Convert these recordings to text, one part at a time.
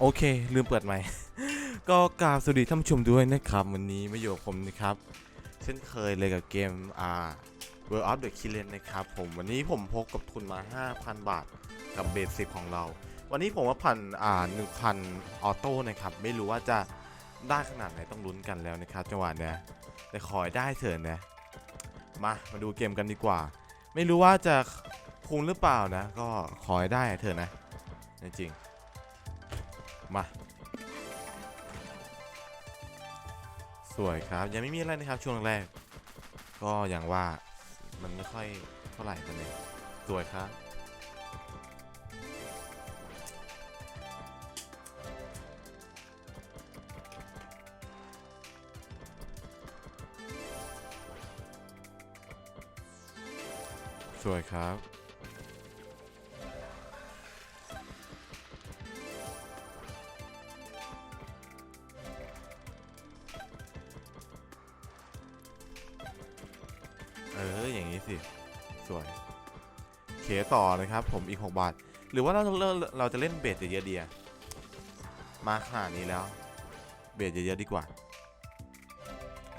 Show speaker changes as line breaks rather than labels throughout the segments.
โอเค ลืมเปิดใหม่ ก็กราบสวัสดีท่านผู้ชมด้วยนะครับ วันนี้มาอยู่กับผมนะครับ เช่นเคยเลยกับเกมอ่า World of the k i l l e n นะครับผมวันนี้ผมพกกับทุนมา 5,000 บาทกับเบสิกของเรา วันนี้ผมว่าพันอ่า1,000ออโต้นะครับ ไม่รู้ว่าจะได้ขนาดไหนต้องลุ้นกันแล้วนะครับจังหวะเนี้ยแต่ขอให้ได้เถอะนะมามาดูเกมกันดีกว่า ไม่รู้ว่าจะคุ้มหรือเปล่านะ ก็ขอให้ได้เถอะนะจริงๆ มา สวยครับ ยังไม่มีอะไรนะครับช่วงแรก ก็อย่างว่ามันไม่ค่อยเท่าไหร่กันเลยสวยครับสวยครับ สวยเคต่อนะครับ ผมอีก 6 บาท หรือว่าเราเราเราจะเล่นเบสเยอะๆเดียมาขนาดนี้แล้ว เบสเยอะๆดีกว่า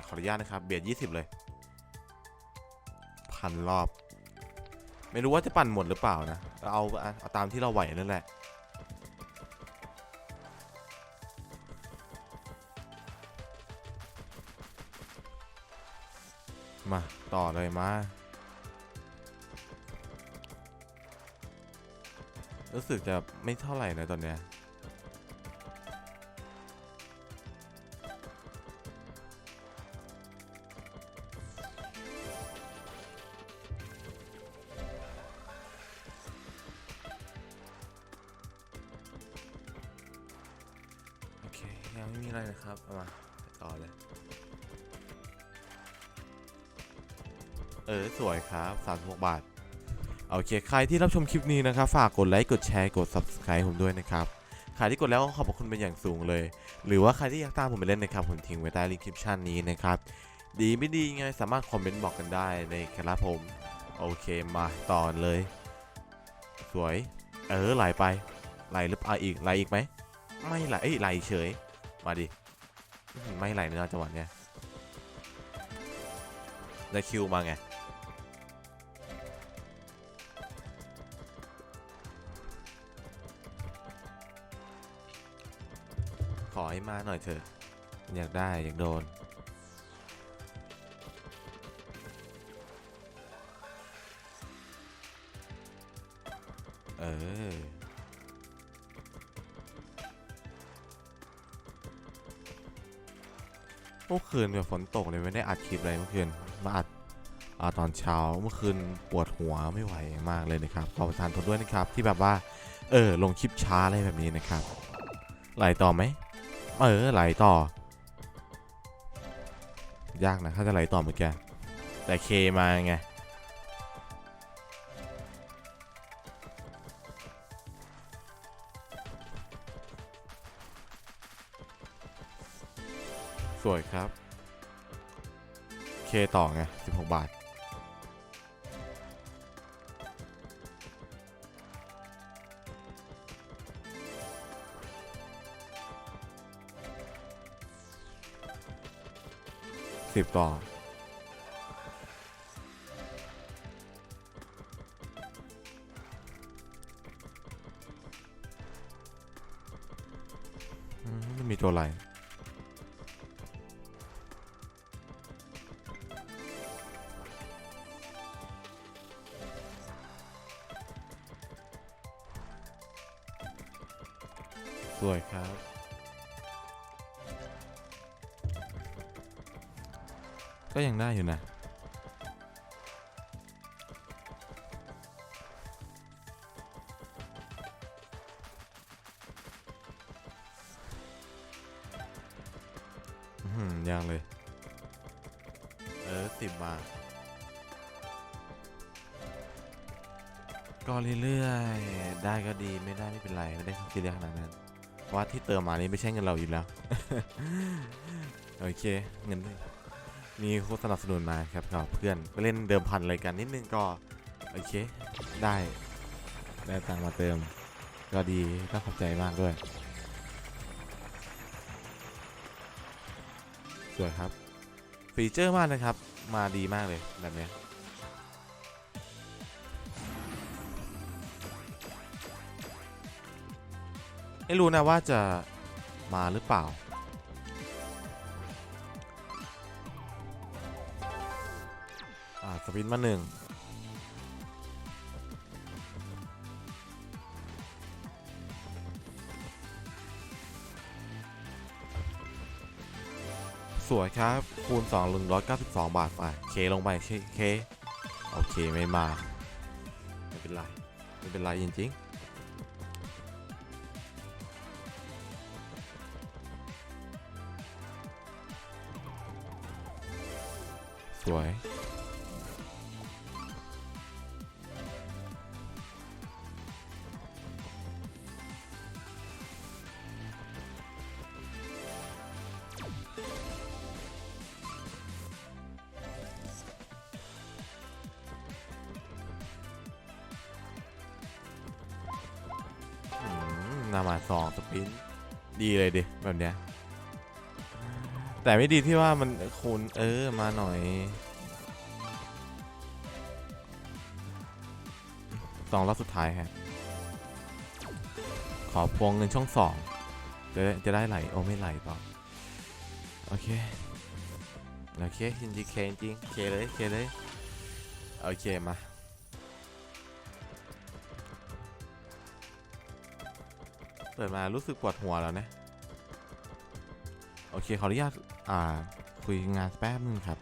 ขออนุญาตนะครับ เบส20 เลย พันรอบ ไม่รู้ว่าจะปั่นหมดหรือเปล่านะ เอาเอาเอาตามที่เราไหวนั่นแหละมา ต่อเลยมา รู้สึกจะไม่เท่าไหร่นะตอนเนี้ยโอเคยังไม่มีอะไรนะครับเอามาต่อเลย เออ สวยครับ 36 บาท โอเค ใครที่รับชมคลิปนี้นะครับ ฝากกดไลค์ กดแชร์ กด subscribe ผมด้วยนะครับ ใครที่กดแล้วก็ขอบคุณเป็นอย่างสูงเลย หรือว่าใครที่อยากตามผมไปเล่นนะครับ ผมทิ้งไว้ใต้ลิงก์คลิปชั่นนี้นะครับ ดีไม่ดีไงสามารถคอมเมนต์บอกกันได้ในครับผม โอเค มาต่อเลย สวย เออ ไหลไป ไหลหรือเปล่าอีก ไหลอีกไหม ไม่ไหลเอ้ยไหลเฉย มาดิ ไม่ไหลเนื้อะจังหวะเนี้ยได้คิวมาไง ให้มาหน่อยเถอะ อยากได้อยากโดน เออ เมื่อคืนแบบฝนตกเลยไม่ได้อัดคลิปเลยเมื่อคืน มาอัดอาตอนเช้าเมื่อคืนปวดหัวไม่ไหวมากเลยนะครับขอประทานโทษด้วยนะครับที่แบบว่า เออลงคลิปช้าอะไรแบบนี้นะครับไหลต่อไหม เออไหลต่อ ยากนะถ้าจะไหลต่อเมื่อกี้แต่เคมาไงสวยครับ เคต่อไง 16 บาท สิบต่อมันมีตัวอะไร ก็ยังได้อยู่นะ อื้อหือยังเลย เออสิบบาทก็เรื่อยๆ ได้ก็ดีไม่ได้ไม่เป็นไร ไม่ได้ซีเรียขนาดนั้นเพราะว่าที่เติมมานี้ไม่ใช่เงินเราอยู่แล้ว โอเค เงินมีโฆ มีคนสนับสนุนมาครับกับเพื่อนก็เล่นเดิมพันอะไรกันนิดนึงก็โอเคได้ได้ตังมาเติม ก็ดีก็ขอบใจมากด้วยสวยครับ ฟีเจอร์มากนะครับ มาดีมากเลยแบบนี้ไม่รู้นะว่าจะมาหรือเปล่า สปินมาหนึ่งสวยครับ คูณ 2 192 บาท ไป เค ลงไป เคเคโอเค ไม่มา ไม่เป็นไร ไม่เป็นไร จริง ๆ นามาสองสปินดีเลยดิแบบเนี้ยแต่ไม่ดีที่ว่ามันคูณเออมาหน่อยสองรอบสุดท้ายฮะขอพวงเงินช่องสองจะจะได้ไหลโอ้ไม่ไหลต่อโอเคโอเคจริงๆเคจริงเคเลยเคเลยโอเคมา เปิดมารู้สึกปวดหัวแล้วนะ โอเค ขออนุญาต อ่า คุยงานแป๊บนึงครับ